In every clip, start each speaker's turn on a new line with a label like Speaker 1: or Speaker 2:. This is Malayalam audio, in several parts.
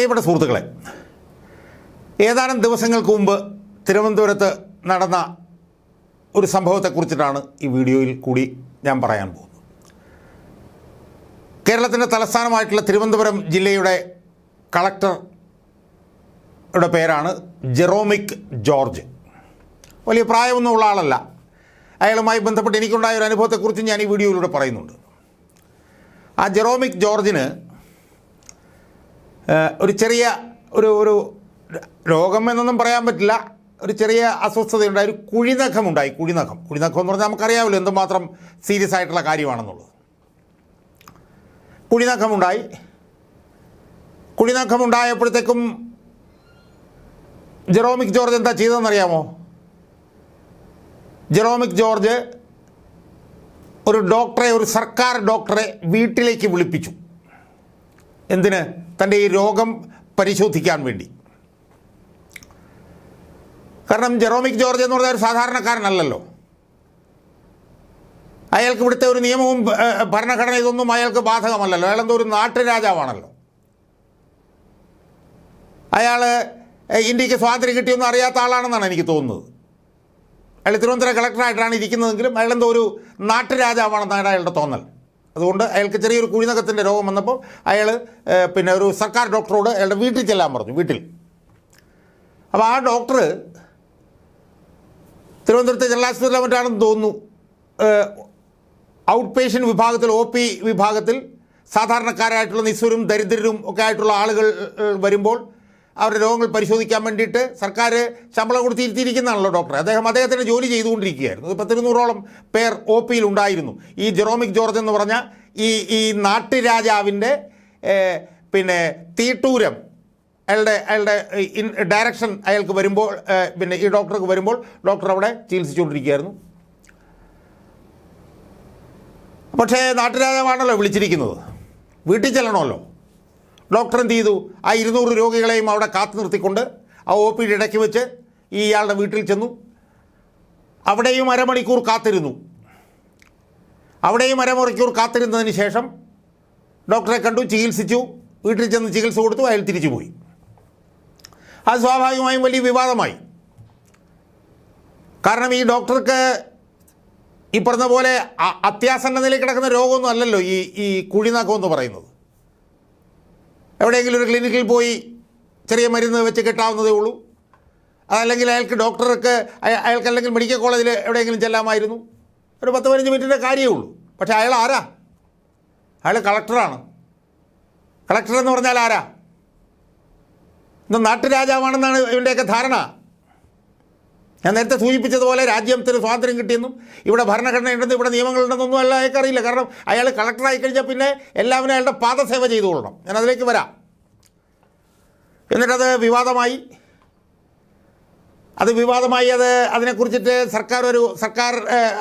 Speaker 1: പ്രിയപ്പെട്ട സുഹൃത്തുക്കളെ ഏതാനും ദിവസങ്ങൾക്ക് മുമ്പ് തിരുവനന്തപുരത്ത് നടന്ന ഒരു സംഭവത്തെക്കുറിച്ചിട്ടാണ് ഈ വീഡിയോയിൽ കൂടി ഞാൻ പറയാൻ പോകുന്നത്. കേരളത്തിന്റെ തലസ്ഥാനമായിട്ടുള്ള തിരുവനന്തപുരം ജില്ലയുടെ കളക്ടറുടെ പേരാണ് ജെറോമിക് ജോർജ്. വലിയ പ്രായമൊന്നുമുള്ള ആളല്ല. അയാളുമായി ബന്ധപ്പെട്ട് എനിക്കുണ്ടായ ഒരു അനുഭവത്തെക്കുറിച്ച് ഞാൻ ഈ വീഡിയോയിലൂടെ പറയുന്നുണ്ട്. ആ ജെറോമിക് ജോർജിന് ഒരു ചെറിയ ഒരു ഒരു രോഗം എന്നൊന്നും പറയാൻ പറ്റില്ല. ഒരു ചെറിയ അസ്വസ്ഥതയുണ്ടായി ഒരു കുഴിനഖമുണ്ടായി കുഴിനഖം. കുഴിനഖം എന്ന് പറഞ്ഞാൽ നമുക്കറിയാമല്ലോ എന്തുമാത്രം സീരിയസ് ആയിട്ടുള്ള കാര്യമാണെന്നുള്ളത്. കുഴിനഖമുണ്ടായി. കുഴിനഖമുണ്ടായപ്പോഴത്തേക്കും ജെറോമിക് ജോർജ് എന്താ ചെയ്തതെന്നറിയാമോ? ജെറോമിക് ജോർജ് ഒരു ഡോക്ടറെ ഒരു സർക്കാർ ഡോക്ടറെ വീട്ടിലേക്ക് വിളിപ്പിച്ചു. എന്തിന്? തന്റെ ഈ രോഗം പരിശോധിക്കാൻ വേണ്ടി. കാരണം ജെറോമിക് ജോർജ് എന്ന് പറഞ്ഞാൽ ഒരു സാധാരണക്കാരനല്ലല്ലോ. അയാൾക്ക് ഇവിടുത്തെ ഒരു നിയമവും ഭരണഘടന ഇതൊന്നും അയാൾക്ക് ബാധകമല്ലല്ലോ. അയാൾ എന്തോ ഒരു നാട്ടുരാജാവാണല്ലോ. അയാൾ ഇന്ത്യയ്ക്ക് സ്വാതന്ത്ര്യം കിട്ടിയൊന്നും അറിയാത്ത ആളാണെന്നാണ് എനിക്ക് തോന്നുന്നത്. അയാൾ തിരുവനന്തപുരം കളക്ടറായിട്ടാണ് ഇരിക്കുന്നതെങ്കിലും അയാളെന്തോ ഒരു നാട്ടുരാജാവാണെന്നാണ് അയാളുടെ തോന്നൽ. അതുകൊണ്ട് അയാൾക്ക് ചെറിയൊരു കുഴിനകത്തിന്റെ രോഗം വന്നപ്പോൾ അയാൾ പിന്നെ ഒരു സർക്കാർ ഡോക്ടറോട് അയാളുടെ വീട്ടിൽ ചെല്ലാൻ പറഞ്ഞു വീട്ടിൽ. അപ്പോൾ ആ ഡോക്ടർ തിരുവനന്തപുരത്തെ ജനറൽ ആശുപത്രിയിലെ മറ്റാണെന്ന് തോന്നുന്നു. ഔട്ട് പേഷ്യന്റ് വിഭാഗത്തിൽ ഒ പി വിഭാഗത്തിൽ സാധാരണക്കാരായിട്ടുള്ള നിസ്വരും ദരിദ്രരും ഒക്കെ ആയിട്ടുള്ള ആളുകൾ വരുമ്പോൾ അവരുടെ രോഗങ്ങൾ പരിശോധിക്കാൻ വേണ്ടിയിട്ട് സർക്കാർ ശമ്പളം കൊടുത്ത് ഇരുത്തിയിരിക്കുന്നതാണല്ലോ ഡോക്ടർ അദ്ദേഹം അദ്ദേഹത്തിന്റെ ജോലി ചെയ്തുകൊണ്ടിരിക്കുകയായിരുന്നു. പത്തിരുന്നൂറോളം പേർ ഒ പിയിൽ ഉണ്ടായിരുന്നു. ഈ ജെറോമിക് ജോർജ് എന്ന് പറഞ്ഞ ഈ ഈ നാട്ടുരാജാവിന്റെ പിന്നെ തീട്ടൂരം അയാളുടെ അയാളുടെ ഡയറക്ഷൻ അയാൾക്ക് വരുമ്പോൾ പിന്നെ ഈ ഡോക്ടർക്ക് വരുമ്പോൾ ഡോക്ടർ അവിടെ ചികിത്സിച്ചുകൊണ്ടിരിക്കുകയായിരുന്നു. പക്ഷേ നാട്ടുരാജാവാണല്ലോ വിളിച്ചിരിക്കുന്നത്. വീട്ടിൽ ചെല്ലണമല്ലോ. ഡോക്ടർ എന്ത് ചെയ്തു? ആ ഇരുന്നൂറ് രോഗികളെയും അവിടെ കാത്തു നിർത്തിക്കൊണ്ട് ആ ഒ പിയുടെ ഇടയ്ക്ക് വെച്ച് ഈ ഇയാളുടെ വീട്ടിൽ ചെന്നു. അവിടെയും അരമണിക്കൂർ കാത്തിരുന്നു. അവിടെയും അരമണിക്കൂർ കാത്തിരുന്നതിന് ശേഷം ഡോക്ടറെ കണ്ടു ചികിത്സിച്ചു. വീട്ടിൽ ചെന്ന് ചികിത്സ കൊടുത്തു അയാൾ തിരിച്ചു പോയി. അത് സ്വാഭാവികമായും വലിയ വിവാദമായി. കാരണം ഈ ഡോക്ടർക്ക് ഈ പറഞ്ഞ പോലെ അ- അത്യാസന്ന നിലയിൽ കിടക്കുന്ന രോഗമൊന്നും അല്ലല്ലോ ഈ ഈ കുഴിനാക്കം എന്ന് പറയുന്നത്. എവിടെയെങ്കിലും ഒരു ക്ലിനിക്കിൽ പോയി ചെറിയ മരുന്ന് വെച്ച് കിട്ടാവുന്നതേ ഉള്ളൂ. അതല്ലെങ്കിൽ അയാൾക്ക് ഡോക്ടർക്ക് അയാൾക്ക് അല്ലെങ്കിൽ മെഡിക്കൽ കോളേജിൽ എവിടെയെങ്കിലും ചെല്ലാമായിരുന്നു. ഒരു പത്ത് പതിനഞ്ച് മിനിറ്റിന്റെ കാര്യമേ ഉള്ളൂ. പക്ഷേ അയാൾ ആരാ? അയാൾ കളക്ടറാണ്. കളക്ടർ എന്ന് പറഞ്ഞാൽ ആരാ? ഇന്ന് നാട്ടുരാജാവാണെന്നാണ് ഇവന്റെയൊക്കെ ധാരണ. ഞാൻ നേരത്തെ സൂചിപ്പിച്ചതുപോലെ രാജ്യത്തിന് സ്വാതന്ത്ര്യം കിട്ടിയെന്നും ഇവിടെ ഭരണഘടന ഉണ്ടെന്നും ഇവിടെ നിയമങ്ങളുണ്ടെന്നൊന്നും അല്ല അയാൾക്ക് അറിയില്ല കാരണം അയാൾ കളക്ടറായി കഴിഞ്ഞാൽ പിന്നെ എല്ലാവരും അയാളുടെ പാദസേവ ചെയ്തു കൊള്ളണം. ഞാൻ അതിലേക്ക് വരാം. എന്നിട്ടത് വിവാദമായി. അത് വിവാദമായി അത് അതിനെക്കുറിച്ചിട്ട് സർക്കാർ ഒരു സർക്കാർ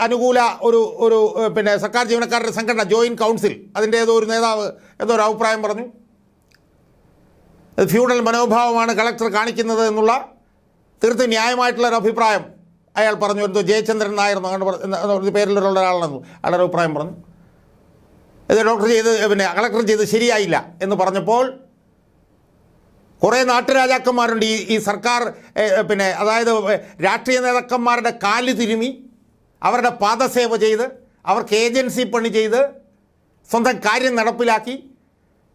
Speaker 1: അനുകൂല ഒരു ഒരു പിന്നെ സർക്കാർ ജീവനക്കാരുടെ സംഘടന ജോയിന്റ് കൗൺസിൽ അതിന്റെ ഏതോ ഒരു നേതാവ് എന്തോ ഒരു അഭിപ്രായം പറഞ്ഞു. ഫ്യൂഡൽ മനോഭാവമാണ് കളക്ടർ കാണിക്കുന്നത് എന്നുള്ള തീർത്തും ന്യായമായിട്ടുള്ള ഒരു അഭിപ്രായം. അയാൾ പറഞ്ഞു എന്തോ ജയചന്ദ്രൻ നായർ അങ്ങനെ പേരിലുള്ള ഒരാളാണെന്നു അയാളുടെ അഭിപ്രായം പറഞ്ഞു. ഇത് ഡോക്ടർ ചെയ്ത് പിന്നെ കളക്ടർ ചെയ്ത് ശരിയായില്ല എന്ന് പറഞ്ഞപ്പോൾ കുറേ നാട്ടുരാജാക്കന്മാരുണ്ട്. ഈ ഈ സർക്കാർ പിന്നെ അതായത് രാഷ്ട്രീയ നേതാക്കന്മാരുടെ കാൽ തിരുമി അവരുടെ പാദസേവ ചെയ്ത് അവർക്ക് ഏജൻസി പണി ചെയ്ത് സ്വന്തം കാര്യം നടപ്പിലാക്കി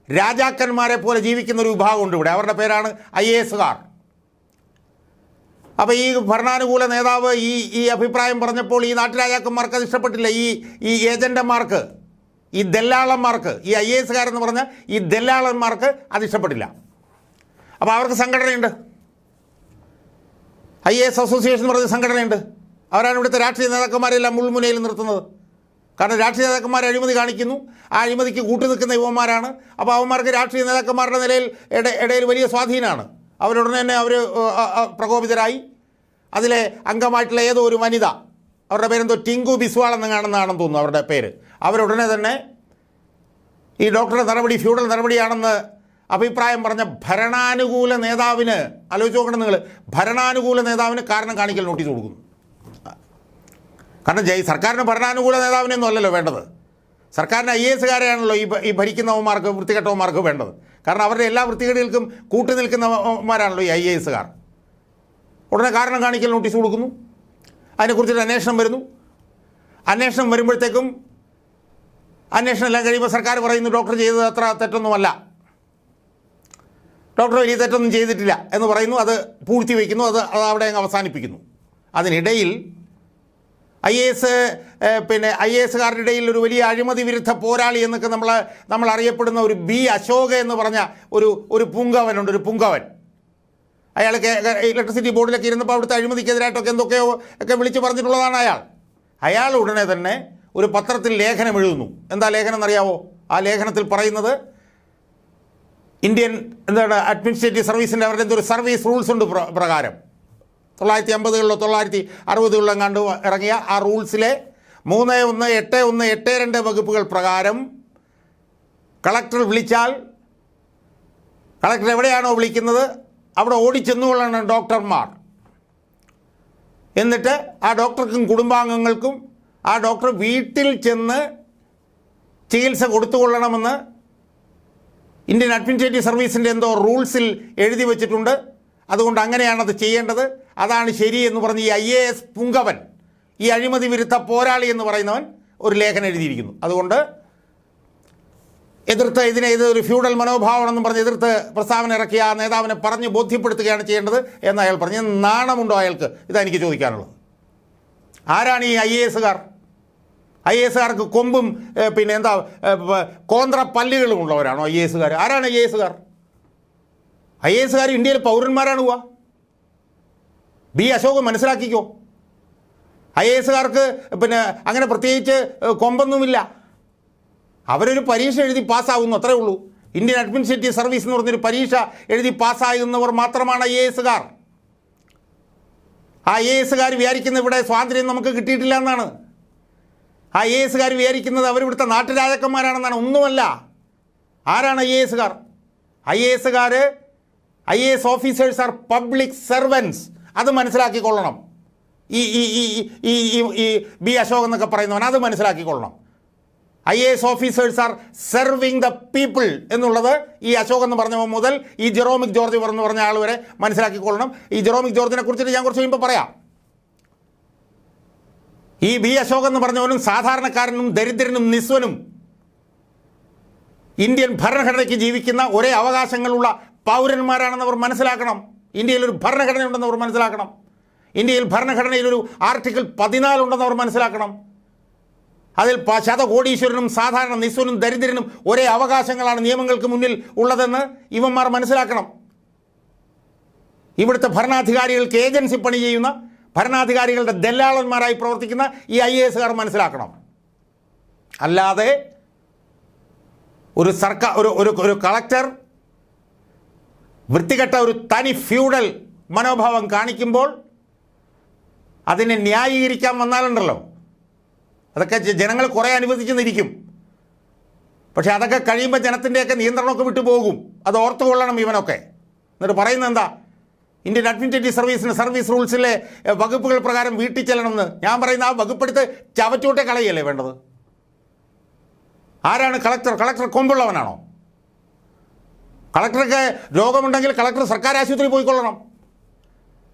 Speaker 1: രാജാക്കന്മാരെ പോലെ ജീവിക്കുന്ന ഒരു വിഭാഗമുണ്ട് ഇവിടെ. അവരുടെ പേരാണ് ഐ എ എസുകാർ അപ്പോൾ ഈ ഭരണാനുകൂല നേതാവ് ഈ ഈ അഭിപ്രായം പറഞ്ഞപ്പോൾ ഈ നാട്ടുരാജാക്കന്മാർക്ക് അത് ഇഷ്ടപ്പെട്ടില്ല. ഈ ഈ ഏജന്റന്മാർക്ക് ഈ ദല്ലാളന്മാർക്ക് ഈ ഐ എ എസ്കാരെന്ന് പറഞ്ഞ ഈ ദല്ലാളന്മാർക്ക് അത് ഇഷ്ടപ്പെട്ടില്ല. അപ്പോൾ അവർക്ക് സംഘടനയുണ്ട്. ഐ എ എസ് അസോസിയേഷൻ എന്ന് പറഞ്ഞ സംഘടനയുണ്ട്. അവരാണ് ഇവിടുത്തെ രാഷ്ട്രീയ നേതാക്കന്മാരെല്ലാം മുൾമുനയിൽ നിർത്തുന്നത്. കാരണം രാഷ്ട്രീയ നേതാക്കന്മാർ അഴിമതി കാണിക്കുന്നു. ആ അഴിമതിക്ക് കൂട്ടു നിൽക്കുന്ന യുവന്മാരാണ്. അപ്പോൾ അവന്മാർക്ക് രാഷ്ട്രീയ നേതാക്കന്മാരുടെ നിലയിൽ ഇട ഇടയിൽ വലിയ സ്വാധീനമാണ്. അവരുടനെ തന്നെ അവർ പ്രകോപിതരായി. അതിലെ അംഗമായിട്ടുള്ള ഏതോ ഒരു വനിത അവരുടെ പേരെന്തോ ടിങ്കു ബിസ്വാൾ എന്ന് കാണുന്നതാണെന്ന് തോന്നുന്നു അവരുടെ പേര്. അവരുടനെ തന്നെ ഈ ഡോക്ടറുടെ നടപടി ഫ്യൂഡൽ നടപടിയാണെന്ന് അഭിപ്രായം പറഞ്ഞ ഭരണാനുകൂല നേതാവിന് ആലോചിച്ച് നോക്കണം നിങ്ങൾ ഭരണാനുകൂല നേതാവിന് കാരണം കാണിക്കൽ നോട്ടീസ് കൊടുക്കുന്നു. കാരണം ജയ് സർക്കാരിന് ഭരണാനുകൂല നേതാവിനെയൊന്നും അല്ലല്ലോ വേണ്ടത്. സർക്കാരിന് ഐ എസുകാരെയാണല്ലോ ഈ ഈ ഭരിക്കുന്നവന്മാർക്ക് വൃത്തികെട്ടവന്മാർക്ക് വേണ്ടത്. കാരണം അവരുടെ എല്ലാ വൃത്തികേടുകൾക്കും കൂട്ടുനിൽക്കുന്നവന്മാരാണല്ലോ ഈ ഐ എസുകാർ ഉടനെ കാരണം കാണിക്കൽ നോട്ടീസ് കൊടുക്കുന്നു. അതിനെക്കുറിച്ചൊരു അന്വേഷണം വരുന്നു. അന്വേഷണം വരുമ്പോഴത്തേക്കും അന്വേഷണം എല്ലാം കഴിയുമ്പോൾ സർക്കാർ പറയുന്നു ഡോക്ടർ ചെയ്തത് അത്ര തെറ്റൊന്നുമല്ല. ഡോക്ടർ വലിയ തെറ്റൊന്നും ചെയ്തിട്ടില്ല. എന്ന് പറയുന്നു. അത് പൂഴ്ത്തി വയ്ക്കുന്നു. അത് അത് അവിടെ അങ്ങ് അവസാനിപ്പിക്കുന്നു. അതിനിടയിൽ ഐ എ എസ് പിന്നെ ഐ എ എസുകാരുടെ ഇടയിൽ ഒരു വലിയ അഴിമതി വിരുദ്ധ പോരാളി എന്നൊക്കെ നമ്മൾ നമ്മൾ അറിയപ്പെടുന്ന ഒരു ബി അശോക എന്ന് പറഞ്ഞ ഒരു ഒരു പുങ്കവനുണ്ട് ഒരു പുങ്കവൻ. അയാൾ ഇലക്ട്രിസിറ്റി ബോർഡിലൊക്കെ ഇരുന്നപ്പോൾ അവിടുത്തെ അഴിമതിക്കെതിരായിട്ടൊക്കെ എന്തൊക്കെയോ ഒക്കെ വിളിച്ച് പറഞ്ഞിട്ടുള്ളതാണ് അയാൾ. അയാൾ ഉടനെ തന്നെ ഒരു പത്രത്തിൽ ലേഖനം എഴുതുന്നു. എന്താ ലേഖനം എന്നറിയാവോ? ആ ലേഖനത്തിൽ പറയുന്നത് ഇന്ത്യൻ എന്താണ് അഡ്മിനിസ്ട്രേറ്റീവ് സർവീസിന്റെ അവരുടെ എന്തൊരു സർവീസ് റൂൾസ് ഉണ്ട് പ്ര- പ്രകാരം. തൊള്ളായിരത്തി അമ്പതുകളിലോ തൊള്ളായിരത്തി അറുപതുകളിലോ കണ്ട് ഇറങ്ങിയ ആ റൂൾസിലെ മൂന്ന് ഒന്ന് എട്ട് ഒന്ന് എട്ട് രണ്ട് വകുപ്പുകൾ പ്രകാരം കളക്ടർ വിളിച്ചാൽ കളക്ടർ എവിടെയാണോ വിളിക്കുന്നത്? അവിടെ ഓടിച്ചെന്നുകൊള്ളണം ഡോക്ടർമാർ. എന്നിട്ട് ആ ഡോക്ടർക്കും കുടുംബാംഗങ്ങൾക്കും ആ ഡോക്ടർ വീട്ടിൽ ചെന്ന് ചികിത്സ കൊടുത്തുകൊള്ളണമെന്ന് ഇന്ത്യൻ അഡ്മിനിസ്ട്രേറ്റീവ് സർവീസിന്റെ എന്തോ റൂൾസിൽ എഴുതി വച്ചിട്ടുണ്ട്. അതുകൊണ്ട് അങ്ങനെയാണത് ചെയ്യേണ്ടത്. അതാണ് ശരി എന്ന് പറഞ്ഞ് ഈ ഐ എ എസ് പുങ്കവൻ ഈ അഴിമതി വിരുദ്ധ പോരാളി എന്ന് പറയുന്നവൻ ഒരു ലേഖനം എഴുതിയിരിക്കുന്നു. അതുകൊണ്ട് എതിർത്ത് ഇതിനെ ഇത് ഒരു ഫ്യൂഡൽ മനോഭാവമാണെന്നും പറഞ്ഞ് എതിർത്ത് പ്രസ്താവന ഇറക്കിയ ആ നേതാവിനെ പറഞ്ഞ് ബോധ്യപ്പെടുത്തുകയാണ് ചെയ്യേണ്ടത് എന്ന് അയാൾ പറഞ്ഞു. നാണമുണ്ടോ അയാൾക്ക്? ഇതാ എനിക്ക് ചോദിക്കാനുള്ളത്. ആരാണ് ഈ ഐ എ എസുകാർ ഐ എ എസുകാർക്ക് കൊമ്പും പിന്നെ എന്താ കോന്ത്ര പല്ലുകളും ഉള്ളവരാണോ ഐ എ എസുകാർ ആരാണ് ഐ എ എസുകാർ ഐ എ എസുകാർ ഇന്ത്യയിൽ പൗരന്മാരാണ് പോവാ ബി അശോക് മനസ്സിലാക്കിക്കോ. ഐ എ എസുകാർക്ക് പിന്നെ അങ്ങനെ പ്രത്യേകിച്ച് കൊമ്പൊന്നുമില്ല. അവരൊരു പരീക്ഷ എഴുതി പാസ്സാവുന്നു അത്രേ ഉള്ളൂ. ഇന്ത്യൻ അഡ്മിനിസ്ട്രേറ്റീവ് സർവീസ് എന്ന് പറഞ്ഞൊരു പരീക്ഷ എഴുതി പാസ്സാകുന്നവർ മാത്രമാണ് ഐ എ എസുകാർ ആ എ എസുകാർ വിചാരിക്കുന്ന ഇവിടെ സ്വാതന്ത്ര്യം നമുക്ക് കിട്ടിയിട്ടില്ല എന്നാണ്. ആ എ എസുകാർ വിചാരിക്കുന്നത് അവരിവിടുത്തെ നാട്ടുരാജാക്കന്മാരാണെന്നാണ്. ഒന്നുമല്ല. ആരാണ് ഐ എ എസുകാർ I A എസുകാർ I A S officers are public servants. അത് മനസ്സിലാക്കിക്കൊള്ളണം. ഈ ഈ ഈ- ഈ ബി അശോക് എന്നൊക്കെ പറയുന്നവൻ അത് മനസ്സിലാക്കിക്കൊള്ളണം. I A S officers are serving the people എന്നുള്ളത് ഈ അശോക് എന്ന് പറഞ്ഞ മുതൽ ഈ ജെറോമിക് ജോർജ് എന്ന് പറഞ്ഞ ആൾ വരെ മനസ്സിലാക്കിക്കൊള്ളണം. ഈ ജെറോമിക് ജോർജിനെ കുറിച്ചിട്ട് ഞാൻ കുറച്ച് കഴിയുമ്പോൾ പറയാം. ഈ ബി അശോക് എന്ന് പറഞ്ഞവനും സാധാരണക്കാരനും ദരിദ്രനും നിസ്വനും ഇന്ത്യൻ ഭരണഘടനയ്ക്ക് ജീവിക്കുന്ന ഒരേ അവകാശങ്ങളുള്ള പൗരന്മാരാണെന്ന് അവർ മനസ്സിലാക്കണം. ഇന്ത്യയിൽ ഒരു ഭരണഘടനയുണ്ടെന്ന് അവർ മനസ്സിലാക്കണം. ഇന്ത്യയിൽ ഭരണഘടനയിൽ ഒരു ആർട്ടിക്കിൾ പതിനാലുണ്ടെന്ന് അവർ മനസ്സിലാക്കണം. അതിൽ ശതകോടീശ്വരനും സാധാരണ നിസ്വനും ദരിദ്രനും ഒരേ അവകാശങ്ങളാണ് നിയമങ്ങൾക്ക് മുന്നിൽ ഉള്ളതെന്ന് ഇവന്മാർ മനസ്സിലാക്കണം. ഇവിടുത്തെ ഭരണാധികാരികൾക്ക് ഏജൻസി പണി ചെയ്യുന്ന ഭരണാധികാരികളുടെ ദല്ലാളന്മാരായി പ്രവർത്തിക്കുന്ന ഈ ഐ എ എസുകാർ മനസ്സിലാക്കണം. അല്ലാതെ ഒരു സർക്കാർ ഒരു ഒരു ഒരു കളക്ടർ വൃത്തികെട്ട ഒരു തനി ഫ്യൂഡൽ മനോഭാവം കാണിക്കുമ്പോൾ അതിനെ ന്യായീകരിക്കാൻ വന്നാലുണ്ടല്ലോ. അതൊക്കെ ജനങ്ങൾ കുറേ അനുവദിച്ചെന്നിരിക്കും. പക്ഷെ അതൊക്കെ കഴിയുമ്പോൾ ജനത്തിന്റെയൊക്കെ നിയന്ത്രണമൊക്കെ വിട്ടു പോകും. അത് ഓർത്തുകൊള്ളണം ഇവനൊക്കെ. എന്നിട്ട് പറയുന്നത് എന്താ? ഇന്ത്യൻ അഡ്മിനിസ്ട്രേറ്റീവ് സർവീസിന് സർവീസ് റൂൾസിലെ വകുപ്പുകൾ പ്രകാരം വീട്ടിൽ ചെല്ലണമെന്ന് ഞാൻ പറയുന്ന ആ വകുപ്പെടുത്ത് ചവച്ചൂട്ടെ കളയല്ലേ വേണ്ടത്? ആരാണ് കളക്ടർ? കളക്ടർ കൊമ്പുള്ളവനാണോ? കളക്ടർക്ക് രോഗമുണ്ടെങ്കിൽ കളക്ടർ സർക്കാർ ആശുപത്രിയിൽ പോയിക്കൊള്ളണം.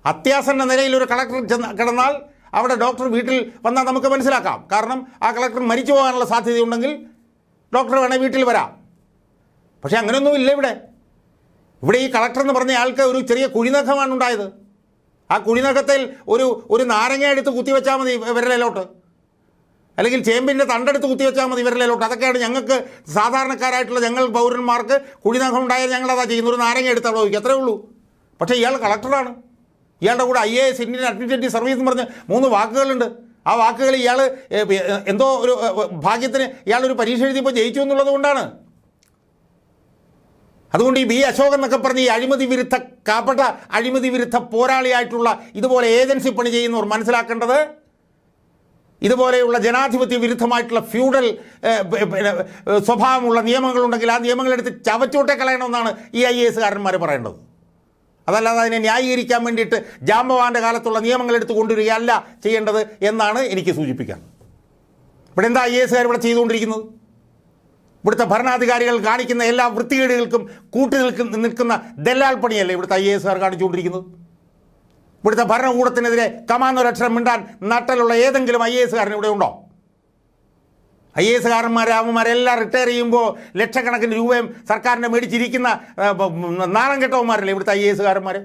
Speaker 1: അത്യാസന്ന നിലയിൽ ഒരു കളക്ടർ ചെന്ന് കിടന്നാൽ അവിടെ ഡോക്ടർ വീട്ടിൽ വന്നാൽ നമുക്ക് മനസ്സിലാക്കാം. കാരണം ആ കളക്ടർ മരിച്ചു പോകാനുള്ള സാധ്യതയുണ്ടെങ്കിൽ ഡോക്ടർ വേണേൽ വീട്ടിൽ വരാം. പക്ഷേ അങ്ങനെയൊന്നും ഇല്ല ഇവിടെ. ഇവിടെ ഈ കളക്ടർ എന്ന് പറഞ്ഞ ആൾക്ക് ഒരു ചെറിയ കുഴിനഖമാണ് ഉണ്ടായത്. ആ കുഴിനഖത്തിൽ ഒരു ഒരു നാരങ്ങ എടുത്ത് കുത്തിവെച്ചാൽ മതി വിരലിലോട്ട് അല്ലെങ്കിൽ ചേമ്പിന്റെ തണ്ടെടുത്ത് കുത്തിവെച്ചാൽ മതി വിരലിലോട്ട് അതൊക്കെയാണ് ഞങ്ങൾക്ക് സാധാരണക്കാരായിട്ടുള്ള ഞങ്ങൾ പൗരന്മാർക്ക് കുഴിനഖം ഉണ്ടായാൽ ഞങ്ങളതാ ചെയ്യുന്ന ഒരു നാരങ്ങ എടുത്ത് അവിടെ വയ്ക്കും അത്രേ ഉള്ളൂ. പക്ഷേ ഇയാൾ കളക്ടറാണ്. ഇയാളുടെ കൂടെ I A S Indian administrative service എന്ന് പറഞ്ഞ് മൂന്ന് വാക്കുകളുണ്ട്. ആ വാക്കുകൾ ഇയാൾ എന്തോ ഒരു ഭാഗ്യത്തിന് ഇയാളൊരു പരീക്ഷ എഴുതിയപ്പോൾ ജയിച്ചു എന്നുള്ളത് കൊണ്ടാണ്. അതുകൊണ്ട് ഈ ബി അശോകൻ എന്നൊക്കെ പറഞ്ഞ് ഈ അഴിമതി വിരുദ്ധ കാപ്പട്ട അഴിമതി വിരുദ്ധ പോരാളിയായിട്ടുള്ള ഇതുപോലെ ഏജൻസി പണി ചെയ്യുന്നവർ മനസ്സിലാക്കേണ്ടത് ഇതുപോലെയുള്ള ജനാധിപത്യ വിരുദ്ധമായിട്ടുള്ള ഫ്യൂഡൽ സ്വഭാവമുള്ള നിയമങ്ങളുണ്ടെങ്കിൽ ആ നിയമങ്ങളെടുത്ത് ചവച്ചോട്ടെ കളയണമെന്നാണ് ഈ ഐ എ എസുകാരന്മാർ പറയേണ്ടത്. അതല്ലാതെ അതിനെ ന്യായീകരിക്കാൻ വേണ്ടിയിട്ട് ജാമ്പവാന്റെ കാലത്തുള്ള നിയമങ്ങൾ എടുത്ത് കൊണ്ടുവരികയല്ല ചെയ്യേണ്ടത് എന്നാണ് എനിക്ക് സൂചിപ്പിക്കാൻ. ഇവിടെ എന്താ ഐ എസ് എസുകാർ ഇവിടെ ചെയ്തുകൊണ്ടിരിക്കുന്നത്? ഇവിടുത്തെ ഭരണാധികാരികൾ കാണിക്കുന്ന എല്ലാ വൃത്തികേടുകൾക്കും കൂട്ടി നിൽക്കുന്ന നിൽക്കുന്ന ദല്ലാൾ പണിയല്ലേ ഇവിടുത്തെ ഐ എസ് എസുകാർ കാണിച്ചുകൊണ്ടിരിക്കുന്നത്? ഇവിടുത്തെ ഭരണകൂടത്തിനെതിരെ കമാന്നൊരക്ഷരം മിണ്ടാൻ നട്ടലുള്ള ഏതെങ്കിലും ഐ എസ് എസുകാരൻ ഇവിടെ ഉണ്ടോ? ഐ എ എസുകാരന്മാരെ അവന്മാരെല്ലാം റിട്ടയർ ചെയ്യുമ്പോൾ ലക്ഷക്കണക്കിന് രൂപയും സർക്കാരിന്റെ മേടിച്ചിരിക്കുന്ന നാണം കെട്ടവന്മാരല്ലേ ഇവിടുത്തെ ഐ എ എസുകാരന്മാർ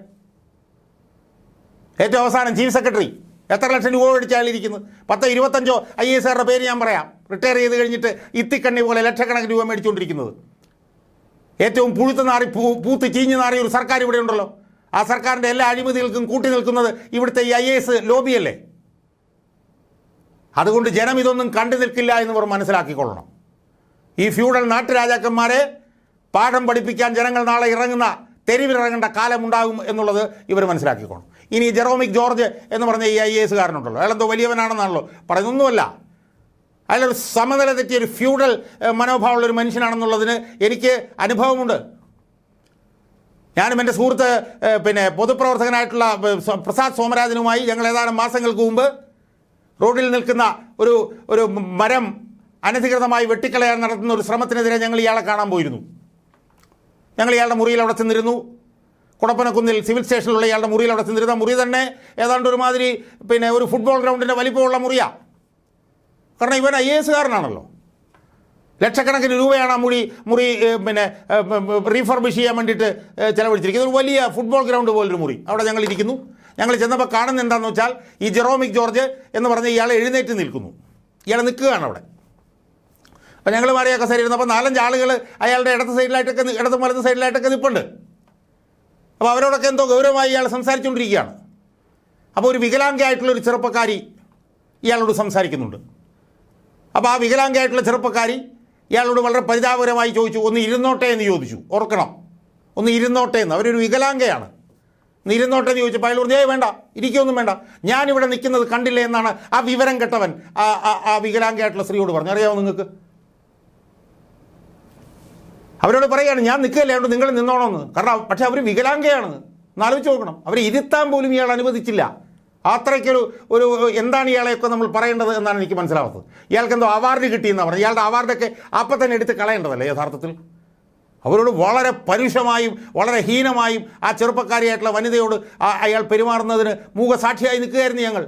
Speaker 1: ഏറ്റവും അവസാനം ചീഫ് സെക്രട്ടറി എത്ര ലക്ഷം രൂപ മേടിച്ചാൽ ഇരിക്കുന്നത്? പത്തോ ഇരുപത്തഞ്ചോ ഐ എ എസുകാരുടെ പേര് ഞാൻ പറയാം. റിട്ടയർ ചെയ്ത് കഴിഞ്ഞിട്ട് ഇത്തിക്കണ്ണി പോലെ ലക്ഷക്കണക്കിന് രൂപ മേടിച്ചുകൊണ്ടിരിക്കുന്നത്. ഏറ്റവും പുഴുത്ത് നാറി പൂ പൂത്ത് ചീഞ്ഞ് നാറിയ ഒരു സർക്കാർ ഇവിടെ ഉണ്ടല്ലോ. ആ സർക്കാരിന്റെ എല്ലാ അഴിമതികൾക്കും കൂട്ടി നിൽക്കുന്നത് ഇവിടുത്തെ ഈ ഐ എ എസ് ലോബിയല്ലേ അതുകൊണ്ട് ജനം ഇതൊന്നും കണ്ടു നിൽക്കില്ല എന്ന് ഇവർ മനസ്സിലാക്കിക്കൊള്ളണം. ഈ ഫ്യൂഡൽ നാട്ടുരാജാക്കന്മാരെ പാഠം പഠിപ്പിക്കാൻ ജനങ്ങൾ നാളെ ഇറങ്ങുന്ന തെരുവിലിറങ്ങേണ്ട കാലമുണ്ടാകും എന്നുള്ളത് ഇവർ മനസ്സിലാക്കിക്കോണം ഇനി ജെറോമിക് ജോർജ് എന്ന് പറഞ്ഞ ഈ ഐ എ എസ്സുകാരനുണ്ടല്ലോ. അയാളെന്തോ വലിയവനാണെന്നാണല്ലോ പറയുന്നൊന്നുമല്ല. അയാളൊരു സമനില തെറ്റിയ ഒരു ഫ്യൂഡൽ മനോഭാവമുള്ള ഒരു മനുഷ്യനാണെന്നുള്ളതിന് എനിക്ക് അനുഭവമുണ്ട്. ഞാനും എന്റെ സുഹൃത്ത് പിന്നെ പൊതുപ്രവർത്തകനായിട്ടുള്ള പ്രസാദ് സോമരാജനുമായി ഞങ്ങൾ ഏതാനും മാസങ്ങൾക്ക് മുമ്പ് റോഡിൽ നിൽക്കുന്ന ഒരു ഒരു മരം അനധികൃതമായി വെട്ടിക്കളയാൻ നടത്തുന്ന ഒരു ശ്രമത്തിനെതിരെ ഞങ്ങൾ ഇയാളെ കാണാൻ പോയിരുന്നു. ഞങ്ങൾ ഇയാളുടെ മുറിയിൽ അവിടെ ചെന്നിരുന്നു. കുടപ്പനക്കുന്നിൽ സിവിൽ സ്റ്റേഷനിലുള്ള ഇയാളുടെ മുറിയിൽ അവിടെ ചെന്നിരുന്ന മുറി തന്നെ ഏതാണ്ട് ഒരുമാതിരി പിന്നെ ഒരു ഫുട്ബോൾ ഗ്രൗണ്ടിന്റെ വലിപ്പമുള്ള മുറിയാണ് കാരണം ഇവൻ ഐ എ ലക്ഷക്കണക്കിന് രൂപയാണ് ആ മുറി മുറി പിന്നെ റീഫർബിഷ് ചെയ്യാൻ വേണ്ടിയിട്ട് ചിലവഴിച്ചിരിക്കുന്നത്. ഒരു വലിയ ഫുട്ബോൾ ഗ്രൗണ്ട് പോലൊരു മുറി. അവിടെ ഞങ്ങൾ ഇരിക്കുന്നു ഞങ്ങൾ ചെന്നപ്പോൾ കാണുന്ന എന്താണെന്ന് വെച്ചാൽ ഈ ജെറോമിക് ജോർജ് എന്ന് പറഞ്ഞ ഇയാൾ എഴുന്നേറ്റ് നിൽക്കുന്നു. ഇയാൾ നിൽക്കുകയാണ് അവിടെ. അപ്പോൾ ഞങ്ങൾ മാറിയ കസേര ഇരുന്നപ്പോൾ നാലഞ്ച് ആളുകൾ അയാളുടെ ഇടത്ത് സൈഡിലായിട്ടൊക്കെ ഇടത്ത് വലത്ത് സൈഡിലായിട്ടൊക്കെ നിൽപ്പുണ്ട് അപ്പോൾ അവരോടൊക്കെ എന്തോ ഗൗരവമായി ഇയാൾ സംസാരിച്ചുകൊണ്ടിരിക്കുകയാണ്. അപ്പോൾ ഒരു വികലാംഗയായിട്ടുള്ള ഒരു ചെറുപ്പക്കാരി ഇയാളോട് സംസാരിക്കുന്നുണ്ട്. അപ്പോൾ ആ വികലാംഗയായിട്ടുള്ള ചെറുപ്പക്കാരി ഇയാളോട് വളരെ പരിതാപകരമായി ചോദിച്ചു ഒന്ന് ഇരുന്നോട്ടെ എന്ന് ചോദിച്ചു. ഓർക്കണം. ഒന്ന് ഇരുന്നോട്ടെ എന്ന്. അവരൊരു വികലാംഗയാണ്. ഒന്ന് ഇരുന്നോട്ടെ എന്ന് ചോദിച്ചപ്പോൾ അയാൾ പറഞ്ഞു ഏ വേണ്ട. ഇരിക്കൊന്നും വേണ്ട. ഞാനിവിടെ നിൽക്കുന്നത് കണ്ടില്ല എന്നാണ് ആ വിവരം കെട്ടവൻ ആ ആ- വികലാംഗയായിട്ടുള്ള സ്ത്രീയോട് പറഞ്ഞു. അറിയാമോ നിങ്ങൾക്ക്? അവരോട് പറയുകയാണ് ഞാൻ നിൽക്കുകയല്ലേ അതുകൊണ്ട് നിങ്ങൾ നിന്നോണമെന്ന് കാരണം പക്ഷെ അവർ വികലാംഗയാണ് എന്നാലോചിച്ച് നോക്കണം. അവരെ ഇരുത്താൻ പോലും ഇയാൾ അനുവദിച്ചില്ല. അത്രയ്ക്കൊരു ഒരു എന്താണ് ഇയാളെയൊക്കെ നമ്മൾ പറയേണ്ടത് എന്നാണ് എനിക്ക് മനസ്സിലാവുന്നത് ഇയാൾക്ക് എന്തോ അവാർഡ് കിട്ടിയെന്ന് പറഞ്ഞു ഇയാളുടെ അവാർഡൊക്കെ അപ്പം തന്നെ എടുത്ത് കളയേണ്ടതല്ലേ യഥാർത്ഥത്തിൽ? അവരോട് വളരെ പരുഷമായും വളരെ ഹീനമായും ആ ചെറുപ്പക്കാരിയായിട്ടുള്ള വനിതയോട് അയാൾ പെരുമാറുന്നതിന് മൂകസാക്ഷിയായി നിൽക്കുകയായിരുന്നു ഞങ്ങൾ.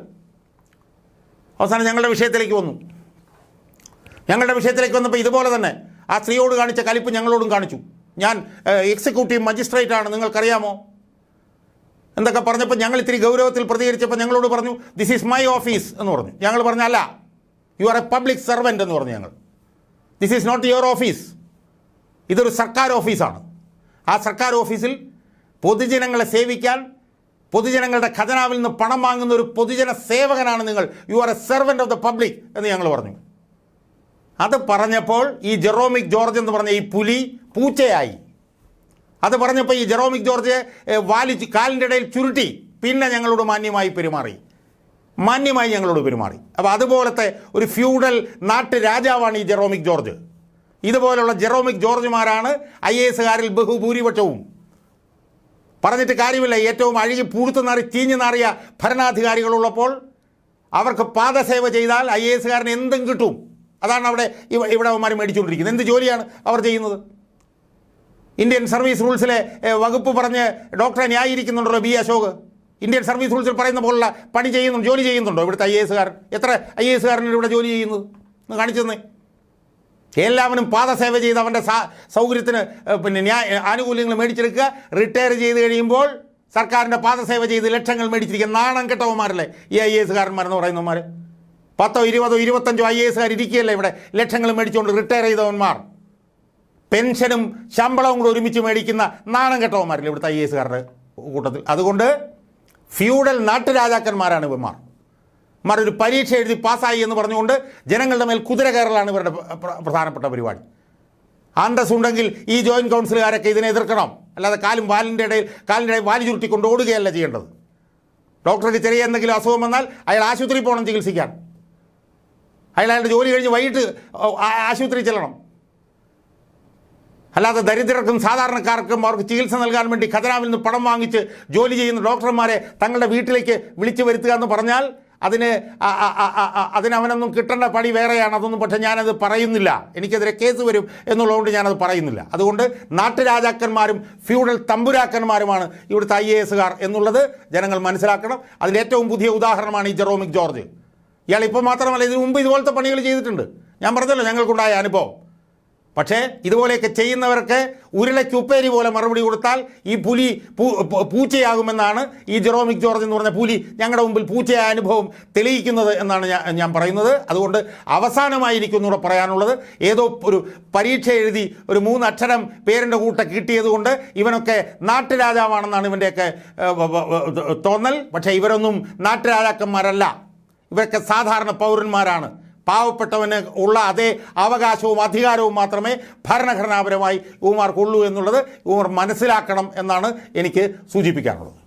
Speaker 1: അവസാനം ഞങ്ങളുടെ വിഷയത്തിലേക്ക് വന്നു. ഞങ്ങളുടെ വിഷയത്തിലേക്ക് വന്നപ്പോൾ ഇതുപോലെ തന്നെ ആ സ്ത്രീയോട് കാണിച്ച കലിപ്പ് ഞങ്ങളോടും കാണിച്ചു. ഞാൻ എക്സിക്യൂട്ടീവ് മജിസ്ട്രേറ്റ് ആണ്. നിങ്ങൾക്കറിയാമോ? എന്തൊക്കെ പറഞ്ഞപ്പോൾ ഞങ്ങൾ ഇത്തിരി ഗൗരവത്തിൽ പ്രതികരിച്ചപ്പോൾ ഞങ്ങളോട് പറഞ്ഞു ദിസ് ഈസ് മൈ ഓഫീസ് എന്ന് പറഞ്ഞു. ഞങ്ങൾ പറഞ്ഞല്ല you are a public servant എന്ന് പറഞ്ഞു ഞങ്ങൾ. This is not your office ഇതൊരു സർക്കാർ ഓഫീസാണ്. ആ സർക്കാർ ഓഫീസിൽ പൊതുജനങ്ങളെ സേവിക്കാൻ പൊതുജനങ്ങളുടെ ഖജനാവിൽ നിന്ന് പണം വാങ്ങുന്ന ഒരു പൊതുജന സേവകനാണ് നിങ്ങൾ. You are a servant of the public എന്ന് ഞങ്ങൾ പറഞ്ഞു. അത് പറഞ്ഞപ്പോൾ ഈ ജെറോമിക് ജോർജ് എന്ന് പറഞ്ഞ ഈ പുലി പൂച്ചയായി. അത് പറഞ്ഞപ്പോൾ ഈ ജെറോമിക് ജോർജ് വാലി കാലിന്റെ ഇടയിൽ ചുരുട്ടി. പിന്നെ ഞങ്ങളോട് മാന്യമായി പെരുമാറി. മാന്യമായി ഞങ്ങളോട് പെരുമാറി. അപ്പോൾ അതുപോലത്തെ ഒരു ഫ്യൂഡൽ നാട്ടു രാജാവാണ് ഈ ജെറോമിക് ജോർജ്. ഇതുപോലുള്ള ജെറോമിക് ജോർജുമാരാണ് ഐ എ എസുകാരിൽ ബഹുഭൂരിപക്ഷവും. പറഞ്ഞിട്ട് കാര്യമില്ല. ഏറ്റവും അഴുകി പൂഴ്ത്തു നാറി ചീഞ്ഞു നാറിയ ഭരണാധികാരികളുള്ളപ്പോൾ അവർക്ക് പാദസേവ ചെയ്താൽ ഐ എ എസുകാരന് എന്തും കിട്ടും. അതാണ് അവിടെ ഇവ- ഇവിടെ അവന്മാർ മേടിച്ചുകൊണ്ടിരിക്കുന്നത്. എന്ത് ജോലിയാണ് അവർ ചെയ്യുന്നത്? ഇന്ത്യൻ സർവീസ് റൂൾസിലെ വകുപ്പ് പറഞ്ഞ് ഡോക്ടറെ ന്യായീകരിക്കുന്നുണ്ടോ ബി അശോക്. ഇന്ത്യൻ സർവീസ് റൂൾസിൽ പറയുന്ന പോലുള്ള പണി ചെയ്യുന്നു ജോലി ചെയ്യുന്നുണ്ടോ ഇവിടുത്തെ ഐ എ എസുകാരൻ എത്ര ഐ എ എസുകാരനാണ് ഇവിടെ ജോലി ചെയ്യുന്നത്? ഒന്ന് കാണിച്ചു തന്നെ. എല്ലാവരും പാദസേവ ചെയ്ത് അവന്റെ സൗകര്യത്തിന് പിന്നെ ന്യായ ആനുകൂല്യങ്ങൾ മേടിച്ചെടുക്കുക. റിട്ടയർ ചെയ്ത് കഴിയുമ്പോൾ സർക്കാരിന്റെ പാദസേവ ചെയ്ത് ലക്ഷങ്ങൾ മേടിച്ചിരിക്കുക. നാണം കെട്ടവന്മാരല്ലേ ഈ ഐ എ എസുകാരന്മാരെന്ന് പറയുന്നവന്മാർ പത്തോ ഇരുപതോ ഇരുപത്തഞ്ചോ ഐ എ എസുകാർ ഇരിക്കുകയല്ലേ ഇവിടെ? ലക്ഷങ്ങൾ മേടിച്ചുകൊണ്ട് റിട്ടയർ ചെയ്തവന്മാർ. പെൻഷനും ശമ്പളവും കൂടെ ഒരുമിച്ച് മേടിക്കുന്ന നാണം കെട്ടവന്മാരില്ല ഇവിടുത്തെ ഐ എസുകാരുടെ കൂട്ടത്തിൽ? അതുകൊണ്ട് ഫ്യൂഡൽ നാട്ടുരാജാക്കന്മാരാണ് ഇവന്മാർ. ഇവന്മാർ ഒരു പരീക്ഷ എഴുതി പാസ്സായി എന്ന് പറഞ്ഞുകൊണ്ട് ജനങ്ങളുടെ മേൽ കുതിര കയറലാണ് ഇവരുടെ പ്ര- പ്ര- പ്രധാനപ്പെട്ട പരിപാടി. അന്തസ്സുണ്ടെങ്കിൽ ഈ ജോയിന്റ് കൗൺസിലുകാരൊക്കെ ഇതിനെ എതിർക്കണം. അല്ലാതെ കാലും വാലിന്റെ ഇടയിൽ കാലിന്റെ ഇടയിൽ വാലി ചുരുട്ടിക്കൊണ്ട് ഓടുകയല്ല ചെയ്യേണ്ടത്. ഡോക്ടർക്ക് ചെറിയ എന്തെങ്കിലും അസുഖം വന്നാൽ അയാൾ ആശുപത്രിയിൽ പോകണം ചികിത്സിക്കാൻ. അയാൾ അയാളുടെ ജോലി കഴിഞ്ഞ് വൈകിട്ട് ആശുപത്രി ആശുപത്രിയിൽ ചെല്ലണം. അല്ലാതെ ദരിദ്രർക്കും സാധാരണക്കാർക്കും അവർക്ക് ചികിത്സ നൽകാൻ വേണ്ടി ഖജനാവിൽ നിന്ന് പണം വാങ്ങിച്ച് ജോലി ചെയ്യുന്ന ഡോക്ടർമാരെ തങ്ങളുടെ വീട്ടിലേക്ക് വിളിച്ചു വരുത്തുക എന്ന് പറഞ്ഞാൽ അതിന് അതിനവനൊന്നും കിട്ടേണ്ട പണി വേറെയാണ്. അതൊന്നും പക്ഷേ ഞാനത് പറയുന്നില്ല. എനിക്കെതിരെ കേസ് വരും എന്നുള്ളതുകൊണ്ട് ഞാനത് പറയുന്നില്ല. അതുകൊണ്ട് നാട്ടുരാജാക്കന്മാരും ഫ്യൂഡൽ തമ്പുരാക്കന്മാരുമാണ് ഇവിടുത്തെ ഐ എ എസുകാർ എന്നുള്ളത് ജനങ്ങൾ മനസ്സിലാക്കണം. അതിന്റെ ഏറ്റവും പുതിയ ഉദാഹരണമാണ് ഈ ജെറോമിക് ജോർജ്. ഇയാൾ ഇപ്പോൾ മാത്രമല്ല ഇതിനു മുമ്പ് ഇതുപോലത്തെ പണികൾ ചെയ്തിട്ടുണ്ട്. ഞാൻ പറഞ്ഞല്ലോ ഞങ്ങൾക്കുണ്ടായ അനുഭവം. പക്ഷേ ഇതുപോലെയൊക്കെ ചെയ്യുന്നവർക്ക് ഉരുളയ്ക്ക് ഉപ്പേരി പോലെ മറുപടി കൊടുത്താൽ ഈ പുലി പൂച്ചയാകുമെന്നാണ് ഈ ജെറോമിക് ജോർജ് എന്ന് പറഞ്ഞ പുലി ഞങ്ങളുടെ മുമ്പിൽ പൂച്ചയായ അനുഭവം തെളിയിക്കുന്നത് എന്നാണ് ഞാൻ പറയുന്നത്. അതുകൊണ്ട് അവസാനമായിരിക്കും എനിക്കൊന്നുകൂടെ പറയാനുള്ളത്. ഏതോ ഒരു പരീക്ഷ എഴുതി ഒരു മൂന്ന് അക്ഷരം പേരിന്റെ കൂട്ട കിട്ടിയതുകൊണ്ട് ഇവനൊക്കെ നാട്ടുരാജാവാണെന്നാണ് ഇവന്റെയൊക്കെ തോന്നൽ. പക്ഷേ ഇവരൊന്നും നാട്ടുരാജാക്കന്മാരല്ല. ഇവരൊക്കെ സാധാരണ പൗരന്മാരാണ്. പാവപ്പെട്ടവന് ഉള്ള അതേ അവകാശവും അധികാരവും മാത്രമേ ഭരണഘടനാപരമായി ഇവമാർക്കുള്ളൂ എന്നുള്ളത് ഇവർ മനസ്സിലാക്കണം എന്നാണ് എനിക്ക് സൂചിപ്പിക്കാനുള്ളത്.